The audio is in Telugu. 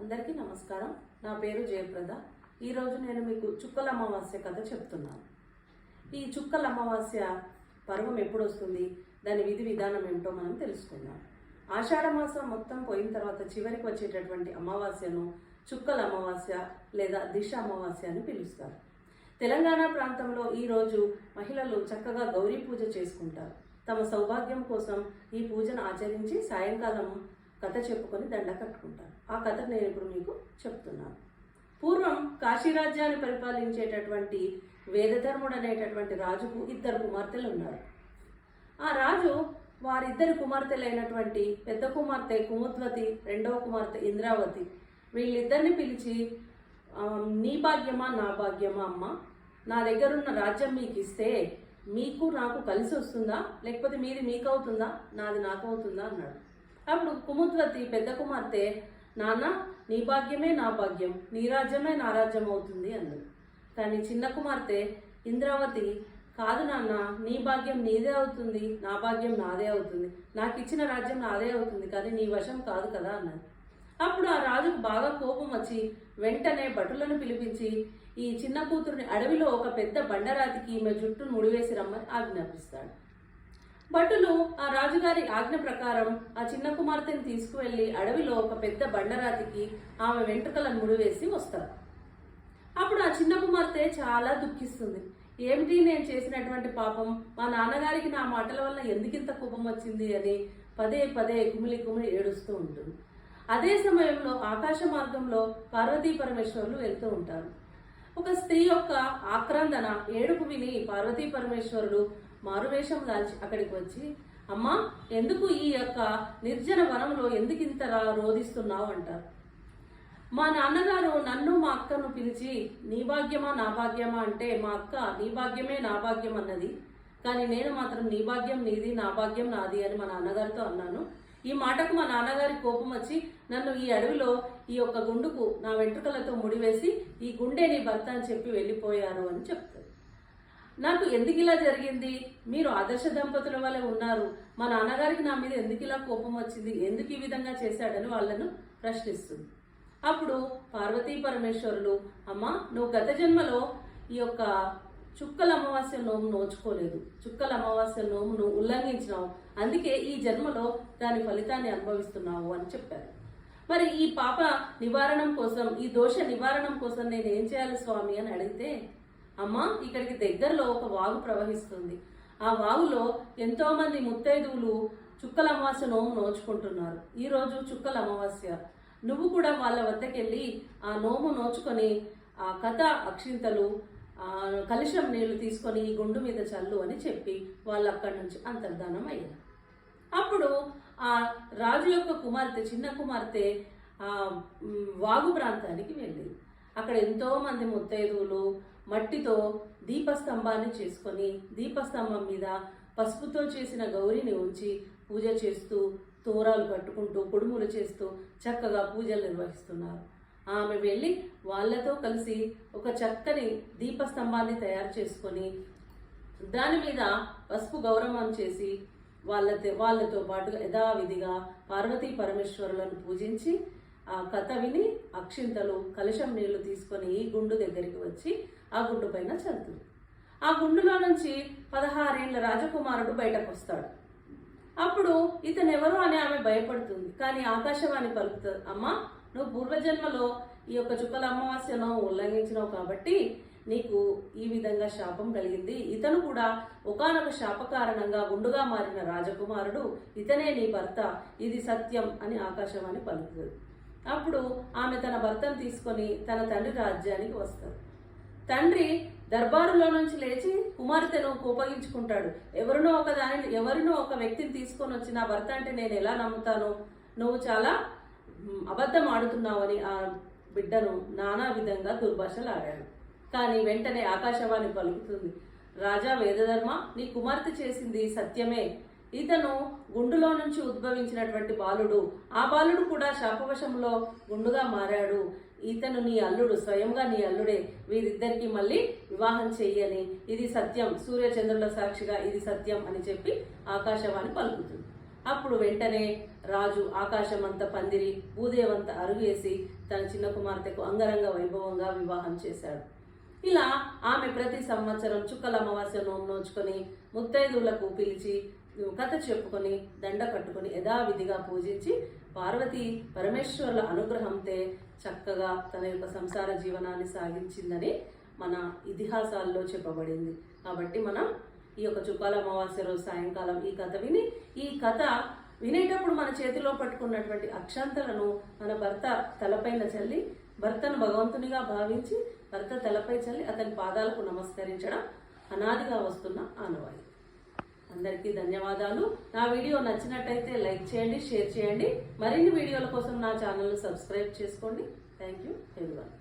అందరికీ నమస్కారం. నా పేరు జయప్రద. ఈరోజు నేను మీకు చుక్కల అమావాస్య కథ చెప్తున్నాను. ఈ చుక్కల అమావాస్య పర్వం ఎప్పుడు వస్తుంది? దాని విధి విధానం ఏమిటో మనం తెలుసుకుందాం. ఆషాఢ మాసం మొత్తం పోయిన తర్వాత చివరికి వచ్చేటటువంటి అమావాస్యను చుక్కల అమావాస్య లేదా దిశ అమావాస్య అని పిలుస్తారు. తెలంగాణ ప్రాంతంలో ఈరోజు మహిళలు చక్కగా గౌరీ పూజ చేసుకుంటారు. తమ సౌభాగ్యం కోసం ఈ పూజను ఆచరించి సాయంకాలం కథ చెప్పుకొని దండ కట్టుకుంటారు ఆ కథ నేను ఇప్పుడు మీకు చెప్తున్నాను. పూర్వం కాశీరాజ్యాన్ని పరిపాలించేటటువంటి వేదధర్ముడు అనేటటువంటి రాజుకు ఇద్దరు కుమార్తెలు ఉన్నారు ఆ రాజు వారిద్దరి కుమార్తెలైనటువంటి పెద్ద కుమార్తె కుముద్వతి రెండవ కుమార్తె ఇంద్రావతి వీళ్ళిద్దరిని పిలిచి నీ భాగ్యమా నా భాగ్యమా అమ్మ? నా దగ్గరున్న రాజ్యం మీకు ఇస్తే మీకు నాకు కలిసి వస్తుందా లేకపోతే మీది మీకు అవుతుందా నాది నాకు అవుతుందా అన్నాడు. అప్పుడు కుముద్వతి పెద్ద కుమార్తె. నాన్న నీ భాగ్యమే నా భాగ్యం నీ రాజ్యమే నా రాజ్యం అవుతుంది అంది. కానీ చిన్న కుమార్తె ఇంద్రావతి కాదు నాన్న నీ భాగ్యం నీదే అవుతుంది నా భాగ్యం నాదే అవుతుంది. నాకు ఇచ్చిన రాజ్యం నాదే అవుతుంది కానీ నీ వశం కాదు కదా అన్నది. అప్పుడు ఆ రాజుకు బాగా కోపం వచ్చి వెంటనే భటులను పిలిపించి ఈ చిన్న కూతురుని అడవిలో ఒక పెద్ద బండరాతికి ఈమె జుట్టును ముడివేసి రమ్మని ఆజ్ఞాపిస్తాడు. భటులు ఆ రాజుగారి ఆజ్ఞ ప్రకారం ఆ చిన్న కుమార్తెని తీసుకువెళ్ళి అడవిలో ఒక పెద్ద బండరాతికి ఆమె వెంట్రుకలను ముడివేసి వస్తారు. అప్పుడు ఆ చిన్న కుమార్తె చాలా దుఃఖిస్తుంది. ఏమిటి నేను చేసినటువంటి పాపం? మా నాన్నగారికి నా మాటల వల్ల ఎందుకింత కోపం వచ్చింది అని పదే పదే కుమిలి కుమిలి ఏడుస్తూ ఉంటుంది. అదే సమయంలో ఆకాశ మార్గంలో పార్వతీ పరమేశ్వరులు వెళ్తూ ఉంటారు. ఒక స్త్రీ యొక్క ఆక్రందన ఏడుపు విని పార్వతీ పరమేశ్వరుడు మారువేషం దాల్చి అక్కడికి వచ్చి అమ్మా ఎందుకు ఈ యొక్క నిర్జన వనంలో ఎందుకు ఇంత రోధిస్తున్నావు? అంటారు. మా నాన్నగారు నన్ను మా అక్కను పిలిచి నీ భాగ్యమా నా భాగ్యమా అంటే మా అక్క నీ భాగ్యమే నా భాగ్యం అన్నది. కానీ నేను మాత్రం నీ భాగ్యం నీది నా భాగ్యం నాది అని మా నాన్నగారితో అన్నాను. ఈ మాటకు మా నాన్నగారి కోపం వచ్చి నన్ను ఈ అడవిలో ఈ యొక్క గుండుకు నా వెంట్రుకలతో ముడివేసి ఈ గుండె నీ భర్త అని చెప్పి వెళ్ళిపోయారు అని చెప్తారు. నాకు ఎందుకు ఇలా జరిగింది? మీరు ఆదర్శ దంపతుల వలె ఉన్నారు. మా నాన్నగారికి నా మీద ఎందుకు ఇలా కోపం వచ్చింది? ఎందుకు ఈ విధంగా చేశాడని వాళ్ళను ప్రశ్నిస్తుంది. అప్పుడు పార్వతీ పరమేశ్వరులు అమ్మా నువ్వు గత జన్మలో ఈ యొక్క చుక్కల అమావాస్య నోము నోచుకోలేదు. చుక్కల అమావాస్య నోమును ఉల్లంఘించినావు. అందుకే ఈ జన్మలో దాని ఫలితాన్ని అనుభవిస్తున్నావు అని చెప్పారు. మరి ఈ పాప నివారణం కోసం ఈ దోష నివారణం కోసం నేను ఏం చేయాలి స్వామి అని అడిగితే అమ్మా ఇక్కడికి దగ్గరలో ఒక వాగు ప్రవహిస్తుంది. ఆ వాగులో ఎంతోమంది ముత్తైదువులు చుక్కల అమావాస్య నోము నోచుకుంటున్నారు. ఈరోజు చుక్కల అమావాస్య. నువ్వు కూడా వాళ్ళ వద్దకెళ్ళి ఆ నోము నోచుకొని ఆ కథ అక్షింతలు కలుషం నీళ్ళు తీసుకొని ఈ గుండు మీద చల్లు అని చెప్పి వాళ్ళు అక్కడి నుంచి అంతర్ధానం అయ్యారు. అప్పుడు ఆ రాజు యొక్క కుమార్తె చిన్న కుమార్తె ఆ వాగు ప్రాంతానికి వెళ్ళింది. అక్కడ ఎంతోమంది ముత్తైదువులు మట్టితో దీపస్తంభాన్ని చేసుకొని దీపస్తంభం మీద పసుపుతో చేసిన గౌరిని ఉంచి పూజ చేస్తూ తోరాలు కట్టుకుంటూ కుడుములు చేస్తూ చక్కగా పూజలు నిర్వహిస్తున్నారు. ఆమె వెళ్ళి వాళ్ళతో కలిసి ఒక చక్కని దీపస్తంభాన్ని తయారు చేసుకొని దాని మీద పసుపు గౌరవం చేసి వాళ్ళతో వాళ్ళతో పాటుగా యథావిధిగా పార్వతీ పరమేశ్వరులను పూజించి ఆ కథ విని అక్షింతలు కలుషం నీళ్ళు తీసుకొని ఈ గుండు దగ్గరికి వచ్చి ఆ గుండు పైన చల్లుతుంది. ఆ గుండులో నుంచి పదహారేళ్ళ రాజకుమారుడు బయటకు వస్తాడు అప్పుడు ఇతను ఎవరు అని ఆమె భయపడుతుంది. కానీ ఆకాశవాణి పలుకుతుంది అమ్మా నువ్వు పూర్వజన్మలో ఈ యొక్క చుక్కల అమావాస్యను ఉల్లంఘించినావు కాబట్టి నీకు ఈ విధంగా శాపం కలిగింది. ఇతను కూడా ఒకానొక శాప కారణంగా గుండుగా మారిన రాజకుమారుడు ఇతనే నీ భర్త. ఇది సత్యం అని ఆకాశవాణి పలుకుతుంది. అప్పుడు ఆమె తన భర్తను తీసుకొని తన తండ్రి రాజ్యానికి వస్తారు. తండ్రి దర్బారులో నుంచి లేచి కుమార్తెను కోపగించుకుంటాడు. ఎవరినో ఒక దానిని ఎవరినో ఒక వ్యక్తిని తీసుకొని వచ్చి నా భర్త అంటే నేను ఎలా నమ్ముతాను? నువ్వు చాలా అబద్ధం అబద్ధం ఆడుతున్నావని ఆ బిడ్డను నానా విధంగా దుర్భాషలు ఆడాడు కానీ వెంటనే ఆకాశవాణి పలుకుతుంది. రాజా వేదధర్మ నీ కుమార్తె చేసింది సత్యమే. ఇతను గుండులో నుంచి ఉద్భవించినటువంటి బాలుడు. ఆ బాలుడు కూడా శాపవశంలో గుండుగా మారాడు. ఇతను నీ అల్లుడు స్వయంగా నీ అల్లుడే. వీరిద్దరికి మళ్ళీ వివాహం చెయ్యని. ఇది సత్యం. సూర్యచంద్రుల సాక్షిగా ఇది సత్యం అని చెప్పి ఆకాశవాణి పలుకుతుంది. అప్పుడు వెంటనే రాజు ఆకాశమంత పందిరి భూదేవంత అరుగేసి తన చిన్న కుమార్తెకు అంగరంగ వైభవంగా వివాహం చేశాడు. ఇలా ఆమె ప్రతి సంవత్సరం చుక్కల అమావాస్య నోము నోచుకొని ముత్తైదువులకు పిలిచి కథ చెప్పుకొని దండ కట్టుకొని యథావిధిగా పూజించి పార్వతి పరమేశ్వరుల అనుగ్రహంతో చక్కగా తన యొక్క సంసార జీవనాన్ని సాగించిందని మన ఇతిహాసాల్లో చెప్పబడింది. కాబట్టి మనం ఈ యొక్క చుక్కాల అమావాస్య రోజు సాయంకాలం ఈ కథ విని ఈ కథ వినేటప్పుడు మన చేతిలో పట్టుకున్నటువంటి అక్షంతలను మన భర్త తలపైన చల్లి భర్తను భగవంతునిగా భావించి భర్త తలపై చల్లి అతని పాదాలకు నమస్కరించడం అనాదిగా వస్తున్న ఆనవాయి అందరికీ ధన్యవాదాలు. నా వీడియో నచ్చినట్టయితే లైక్ చేయండి షేర్ చేయండి. మరిన్ని వీడియోల కోసం నా ఛానల్ను సబ్స్క్రైబ్ చేసుకోండి. Thank you everyone.